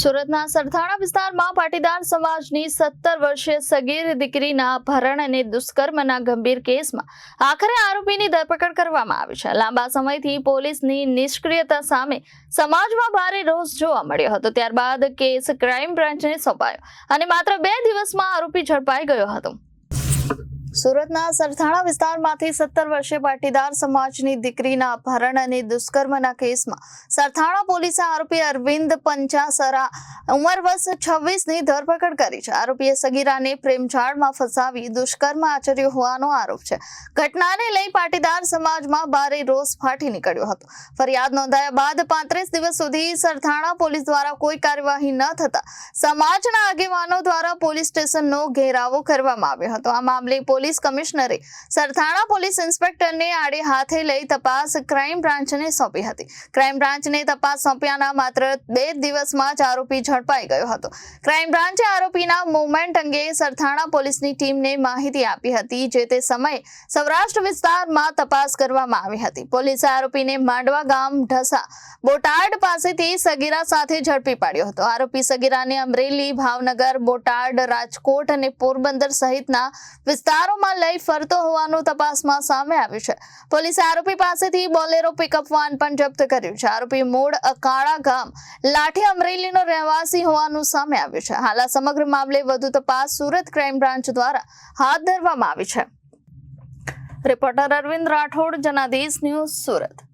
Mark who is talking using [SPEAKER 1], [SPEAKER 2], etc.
[SPEAKER 1] સુરતના સરથાણા વિસ્તારમાં પાટીદાર સમાજની સત્તર વર્ષીય સગીર દીકરીના અપહરણ અને દુષ્કર્મના ગંભીર કેસમાં આખરે આરોપીની ધરપકડ કરવામાં આવી છે. લાંબા સમયથી પોલીસની નિષ્ક્રિયતા સામે સમાજમાં ભારે રોષ જોવા મળ્યો હતો. ત્યારબાદ કેસ ક્રાઇમ બ્રાન્ચને સોંપાયો અને માત્ર બે દિવસમાં આરોપી ઝડપાઈ ગયો હતો. સુરતના સરથાણા વિસ્તારમાંથી સત્તર વર્ષે પાટીદાર સમાજની દીકરીના અપહરણ અને દુષ્કર્મના કેસમાં સરથાણા પોલીસે આરોપી અરવિંદ પંચાસરા ઉંમર છવ્વીસની ધરપકડ કરી છે. આરોપીએ સગીરાને પ્રેમઝાળમાં ફસાવી દુષ્કર્મ આચર્યો હોવાનો આરોપ છે. ઘટનાને લઈ પાટીદાર સમાજમાં ભારે રોષ ફાટી નીકળ્યો હતો. ફરિયાદ નોંધાયા બાદ પાંત્રીસ દિવસ સુધી સરથાણા પોલીસ દ્વારા કોઈ કાર્યવાહી ન થતા સમાજના આગેવાનો દ્વારા પોલીસ સ્ટેશનનો ઘેરાવો કરવામાં આવ્યો હતો. આ મામલે પોલીસ કમિશનરે સરથાણા પોલીસ ઇન્સ્પેક્ટરને આડે હાથે લઈ તપાસ ક્રાઇમ બ્રાન્ચને સોંપી હતી. ક્રાઇમ બ્રાન્ચને તપાસ સોંપ્યાના માત્ર બે દિવસમાં જ આરોપી ઝડપાઈ ગયો હતો. ક્રાઇમ બ્રાન્ચે આરોપીના મુવમેન્ટ અંગે સરથાણા પોલીસની ટીમને માહિતી આપી હતી, જે તે સમયે સૌરાષ્ટ્ર વિસ્તારમાં તપાસ કરવામાં આવી હતી. પોલીસે આરોપીને માંડવા ગામ ઢસા બોટાડ પાસેથી સગીરા સાથે ઝડપી પાડ્યો હતો. આરોપી સગીરાને અમરેલી ભાવનગર બોટાડ રાજકોટ અને પોરબંદર સહિતના વિસ્તારોમાં લઈ ફરતો હોવાનું તપાસમાં સામે આવ્યું છે. પોલીસે આરોપી પાસેથી બોલેરો પિકઅપ વાન પણ જપ્ત કર્યું છે. આરોપી મૂળ અકાળા ગામ લાઠી અમરેલીનો રહેવાસી હોવાનું સામે આવ્યું છે. હાલ આ સમગ્ર મામલે વધુ તપાસ સુરત ક્રાઇમ બ્રાન્ચ દ્વારા હાથ ધરવામાં આવી છે. Reporter Arvind Rathod, Janadesh news Surat.